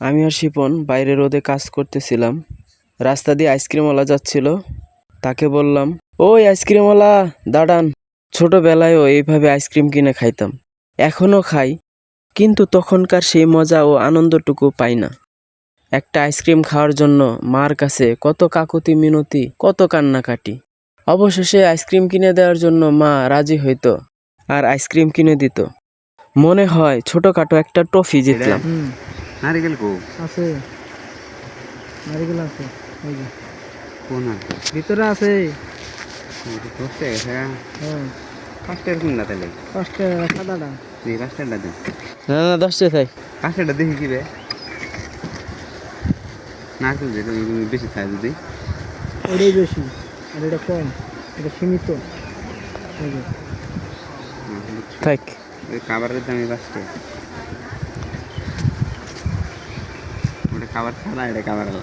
আমি আর শিপন বাইরে রোদে কাজ করতেছিলাম। রাস্তা দিয়ে আইসক্রিমওয়ালা যাচ্ছিল। তাকে বললাম, ওই আইসক্রিমওয়ালা, দাঁড়ান। ছোটোবেলায়ও এইভাবে আইসক্রিম কিনে খাইতাম। এখনও খাই, কিন্তু তখনকার সেই মজা ও আনন্দটুকু পাই না। একটা আইসক্রিম খাওয়ার জন্য মার কাছে কত কাকুতি মিনতি, কত কান্নাকাটি। অবশেষে আইসক্রিম কিনে দেওয়ার জন্য মা রাজি হইতো আর আইসক্রিম কিনে দিত। মনে হয় ছোটোখাটো একটা ট্রফি জিতলাম। নারিকেল কো? আছে। নারিকেল আছে ওই যে। কোন আছে ভিতরে আছে। দশটা গেছে হ্যাঁ। পাঁচটার কোন না তাহলে? পাঁচটা সাদাটা। এই পাঁচটার দেন না না দশটা থাই পাঁচটাটা দেখি কি রে নারকেল যে বেশি খাই যদি। ওটাই বেশি আর এটা কম এটা সীমিত। ওই যে। থাক। খাবারের দামই পাঁচটা। കവർ സാധാ കവറുകൾ.